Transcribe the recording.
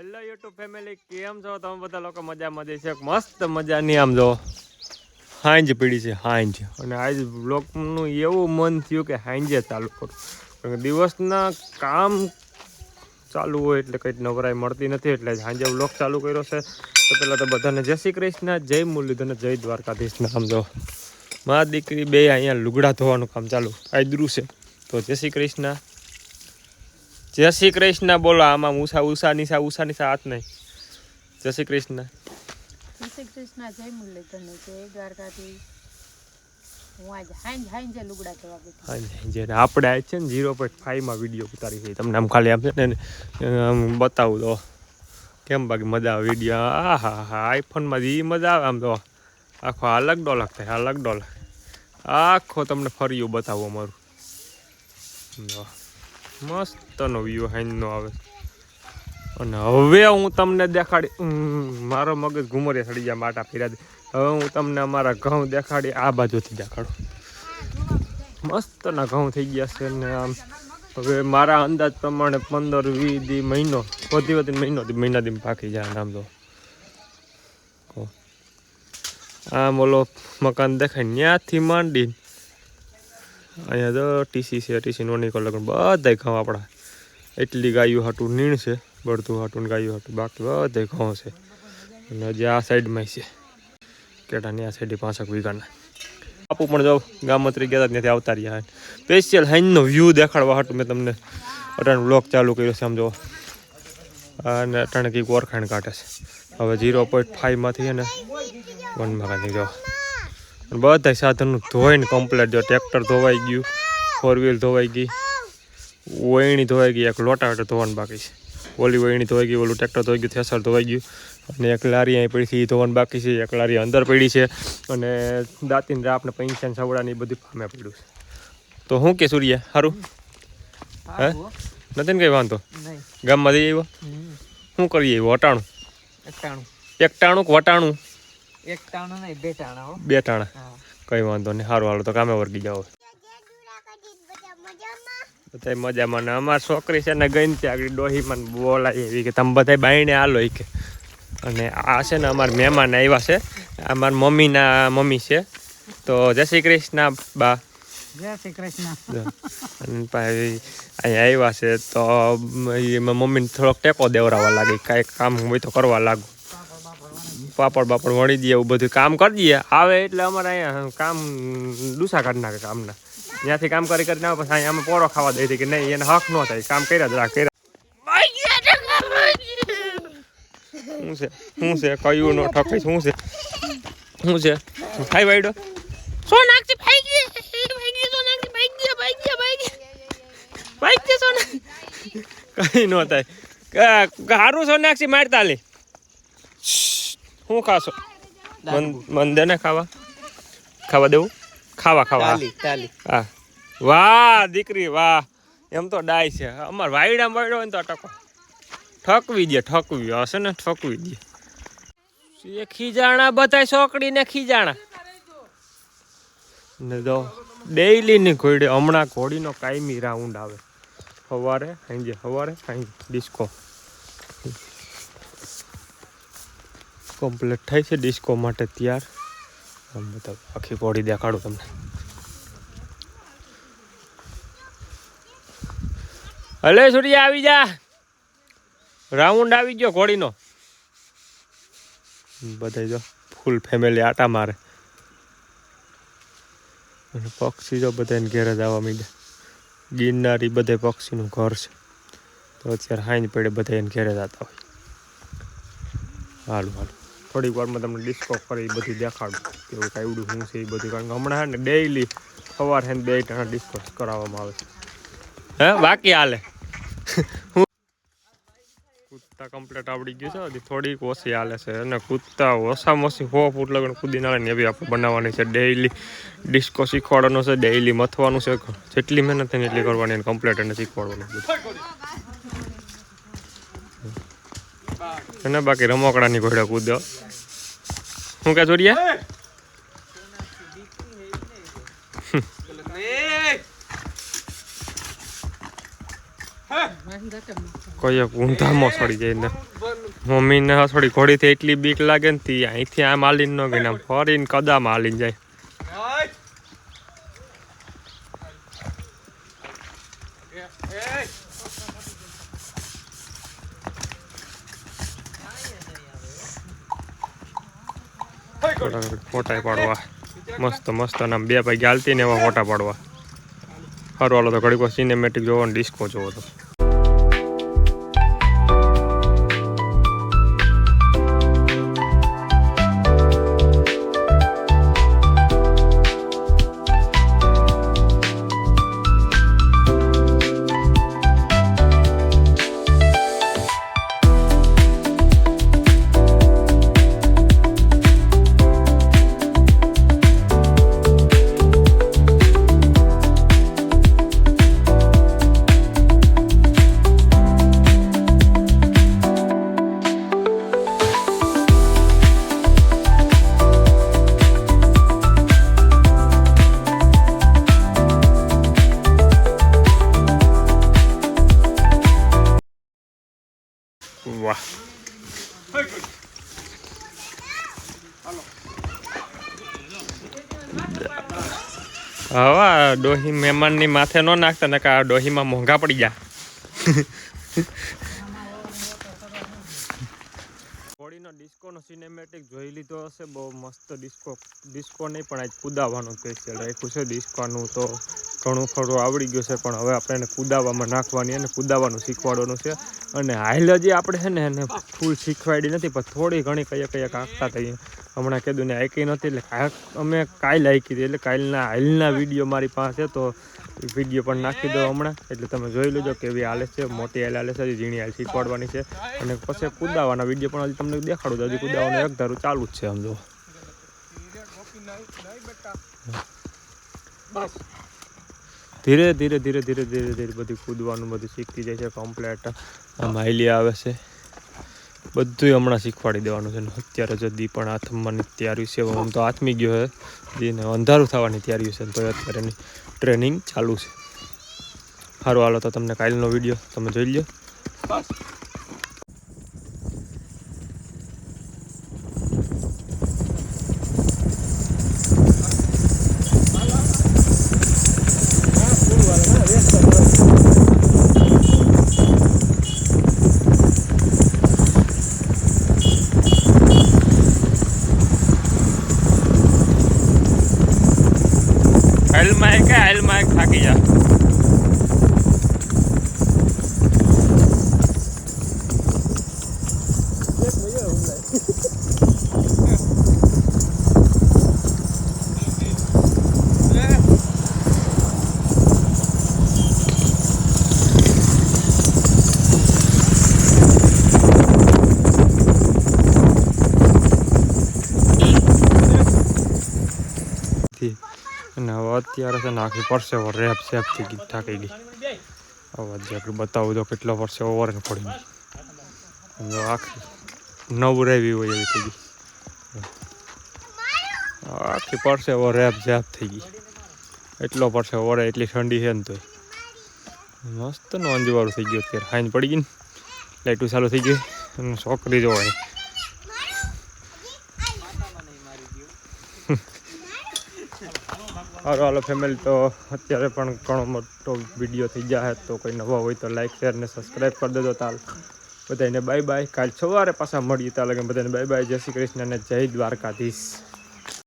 Hello YouTube family કેમ છો? તમે બધા લોકો મજા મજા છે મસ્ત મજાની આમ જો. હાંજ પીડી છે, હાંજ. અને આજ બ્લોકનું એવું મન થયું કે હાંજે ચાલુ કરું. દિવસના કામ ચાલુ હોય એટલે કંઈ નવરાઈ મળતી નથી, એટલે સાંજે બ્લોક ચાલુ કર્યો છે. તો પહેલાં તો બધાને જય શ્રી કૃષ્ણ, જય મુરલીધર જય દ્વારકાધીશના જો. મા દીકરી બે અહીંયા લુગડા ધોવાનું કામ ચાલુ આદરું છે. તો જય શ્રી કૃષ્ણ. જય શ્રી કૃષ્ણ બોલો આમાં ઉષા ઉષા નિશા ઉષા નિશા હાથ નહીં. જય શ્રી કૃષ્ણ. જય શ્રી કૃષ્ણ જય મુરલીધરને જય દ્વારકાથી આપણે છે ને ઝીરો પોઈન્ટ ફાઈવમાં વીડિયો ઉતારી છે. તમને આમ ખાલી આમ છે ને બતાવું તો. કેમ બાકી મજા આવે વીડિયો આ હા હા આઈફોનમાં જે મજા આવે આમ તો. આખો અલગ ડોલક થાય અલગ ડોલક. આખો તમને ફર્યું બતાવું અમારું. મસ્તનો વ્યૂ નો આવે. અને હવે હું તમને દેખાડી મારો મગજ ઘુમરે સડી ગયા, માટા ફેર્યા હવે હું તમને અમારા ઘઉં દેખાડી, આ બાજુથી દેખાડું. મસ્તના ઘઉં થઈ ગયા છે ને આમ. હવે મારા અંદાજ પ્રમાણે પંદર વીસ દી મહિનો વધી વધી મહિનો મહિના દી પાકી જાય આમ તો. આમ ઓલો મકાન દેખાય ત્યાંથી માંડીને અહીંયા તો ટીસી છે ટીસી નોની લગ્ન બધા ઘઉં આપણા. એટલી ગાયું હાટું નીણ છે, બળતું હાટું ને ગાયું હાટું. બાકી બધા ઘઉં છે. અને હજી આ સાઈડમાં છે. કેટાની આ સાઈડ પાંસઠ વીઘાના. આપું પણ જાઉં ગામત્રી ગયા હતા ત્યાંથી આવતા રહ્યા. સ્પેશિયલ હાઈનનો વ્યૂ દેખાડવા હાટું મેં તમને અટાણ બ્લોક ચાલુ કર્યો છે, આમ જો. અને અટાણે કંઈક ઓરખાણ કાઢે છે. હવે ઝીરો પોઈન્ટ ફાઈવમાંથી છે ને, વનમાં કાઢી જો. અને બધા સાધનો ધોઈને કમ્પ્લેટ જો ટ્રેક્ટર ધોવાઈ ગયું ફોર વ્હીલ ધોવાઈ ગઈ વહીણી ધોવાઈ ગઈ એક લોટા હેઠળ ધોવાનું બાકી છે. ઓલી વયણી ધોવાઈ ગઈ ઓલું ટ્રેક્ટર ધોઈ ગયું થેસર ધોવાઈ ગયું અને એક લારી અહીં પડી છે એ ધોવાનું બાકી છે એક લારી અંદર પડી છે અને દાંતીને રાપને પૈસા સવડાને એ બધું ફામે પડ્યું છે. તો હું કે સૂર્ય સારું હે? નથી ને કઈ વાંધો? ગામમાં જઈ આવ્યો? શું કરીએ આવ્યો વટાણું? એક એકટાણું કે વટાણું? એક ટાણું નહીં બે ટાણા હો. બે ટાણા? કઈ વાંધો નહીં સારું હાલો તો કામે વર્ગી જાઓ. બધા મજામાં ને અમારી છોકરી છે ને ગઈ ત્યાં આગળ ડોહી મને બોલાય એવી કે તમે બધા બાઈને હાલો કે. અને આ છે ને અમારા મહેમાન આવ્યા છે. અમારા મમ્મીના મમ્મી છે. તો જય શ્રી કૃષ્ણ બા. જય શ્રી કૃષ્ણ. અને ભાઈ અહીંયા આવ્યા છે તો મમ્મીને થોડોક ટેકો દેવરાવા લાગે. કાંઈક કામ હોય તો કરવા લાગુ. પાપડ બાપડ વળી દઈએ એવું બધું કામ કરી દઈએ. આવે એટલે અમારે અહીંયા કામ ડૂસા કાઢી નાખે કામના ત્યાંથી કામ કરી કરીને આવે પછી અહીંયા અમે પોરો ખાવા દઈ કે નહીં એને હક ન થાય. કામ કર્યા જ રાખ કર્યા શું છે? શું છે? કયું નો ઠકાય શું છે? શું છે? ખાઈ વાયડો. સોનાક્ષી ભાઈ ગઈ ભાઈ ગઈ સોનાક્ષી ભાઈ ગઈ ભાઈ ગઈ ભાઈ ગઈ ભાઈ ગઈ સોના કઈ ન થાય. હારું સોનાક્ષી મારતા લે શું ખાશો? મન મન ને ખાવા? ખાવા દેવું? ખાવા ખાવા હા. વાહ દીકરી વાહ. એમ તો ડાય છે. અમાર વાયડા મળ્યો હોય ને તો ટકો. ઠકવી દે ઠકવી. હશે ને ઠકવી દે. ખીજાણા બધાય સોકડી ને ખીજાણા. ને તો ડેઈલી ની ઘોડી હમણાં ઘોડીનો કાયમી રાઉન્ડ આવે. સવારે સાંજે સવારે સાંજે ડિસ્કો કમ્પ્લીટ થાય છે ડિસ્કો માટે તૈયાર. બધા આખી પોડી દેખાડું તમને. હલે સૂર્ય આવી જા. રાઉન્ડ આવી ગયો ઘોડીનો. બધા જો ફૂલ ફેમિલી આટા મારે. અને પક્ષી જો બધાને ઘેરે જ આવવા માંડ્યા. ગિરનારી બધે પક્ષીનું ઘર છે. તો અત્યારે હાઈન પડે બધા એને ઘેરે જતા હોય. હાલું હાલું. થોડીક વારમાં તમને ડિસ્કો કરે એ બધું દેખાડું. કેવું કાવડું શું છે એ બધું. કારણ કે હમણાં હે ને ડેઈલી સવાર હે ને બે ટાણા ડિસ્કોસ કરાવવામાં આવે છે. હે બાકી હાલે. કૂદતા કમ્પ્લીટ આવડી ગયું છે હજી થોડીક ઓછી હાલે છે. અને કૂદતા ઓછામાં ઓછી હો ફૂટ લગન કૂદી આવે ને એવી આપણે બનાવવાની છે. ડેઈલી ડિસ્કો શીખવાડવાનો છે ડેઈલી મથવાનું છે. જેટલી મહેનત થાય ને એટલી કરવાની કમ્પ્લીટ અને શીખવાડવાનું બધું અને બાકી રમકડાની ઘોડે કૂદો. શું કે છોડિયા કોઈ ઊંધામાં સડી જાય ને. મમ્મીને થોડી ઘોડીથી એટલી બીક લાગે ને અહીંથી આમ હાલીને ન ગઈ આમ ફરીને કદામ હાલીને જાય. ફટાફટ ફોટા પાડવા. મસ્ત મસ્ત, અને આમ બે ભાઈ ગાલતી ને એવા ફોટા પાડવા. સારું, હાલો તો ઘડીક સિનેમેટિક જોવો ને ડિસ્કો જોવો તો. વાહ હવે ડોહી મહેમાનની માથે ન નાખતા ને આ ડોહીમાં મોંઘા પડી ગયા ડિસ્કોનો સિનેમેટિક જોઈ લીધો હશે. બહુ મસ્ત ડિસ્કો ડિસ્કો નહીં, પણ આજ કુદાવાનું સ્પેશિયલ રાખ્યું છે. ડિસ્કોનું તો ઘણું ખરું આવડી ગયું છે, પણ હવે આપણે એને કુદાવામાં નાખવાની અને કુદાવાનું શીખવાડવાનું છે. અને હાલ હજી આપણે છે ને એને ફૂલ શીખવાડી નથી, પણ થોડી ઘણી કયા કયા કાંકતા થઈ હમણાં કીધું ને આઈકી નથી એટલે અમે કાલ આઈકી હતી એટલે કાલના હાલના વીડિયો મારી પાસે તો વીડિયો પણ નાખી દો હમણાં. એટલે તમે જોઈ લેજો કેવી હાલે છે મોટી હાલ હાલે છે હજી ઝીણી હાલ શીખવાડવાની છે. અને પછી કુદાવાના વીડિયો પણ હજી તમને દેખાડું તો હજી કુદાવાનું એક ધારું ચાલુ જ છે આમ જો. ધીરે ધીરે ધીરે ધીરે ધીરે ધીરે બધું કૂદવાનું બધું શીખતી જાય છે કમ્પ્લેટ આમ હાઈલી આવે છે. બધું હમણાં શીખવાડી દેવાનું છે. અત્યારે જદી પણ આથમવાની તૈયારી છે. આમ તો આથમી ગયો છે દીને અંધારું થવાની તૈયારી છે. તો અત્યારે એની ટ્રેનિંગ ચાલુ છે. સારું હાલો, તો તમને કાલનો વીડિયો તમે જોઈ લો હાલમાં અને હવે અત્યારે છે ને આખી પરસેવો રેપ સેપ થઈ ગઈ થાકી ગઈ. હવે જે આપણે બતાવું તો કેટલો પરસેવો ઓવર પડી આખી નવ રેવી હોય એવી થઈ ગઈ. આખી પરસેવો રેપ ઝેપ થઈ ગઈ. એટલો પરસેવો વરે એટલી ઠંડી છે ને તો મસ્ત નો અંજવાળું થઈ ગયું અત્યારે. હાઈન પડી ગઈ ને. લાઈટું ચાલુ થઈ ગઈ. છોકરી જોવાની સારું હાલો ફેમિલી તો અત્યારે પણ ઘણો મોટો વીડિયો થઈ જાય તો કોઈ નવા હોય તો લાઈક શેર ને સબસ્ક્રાઈબ કરી દેજો તાલ. બધાને બાય બાય કાલ સવારે પાછા મળીએ તાલ. બધાને બાય બાય જય શ્રી કૃષ્ણ અને જય દ્વારકાધીશ.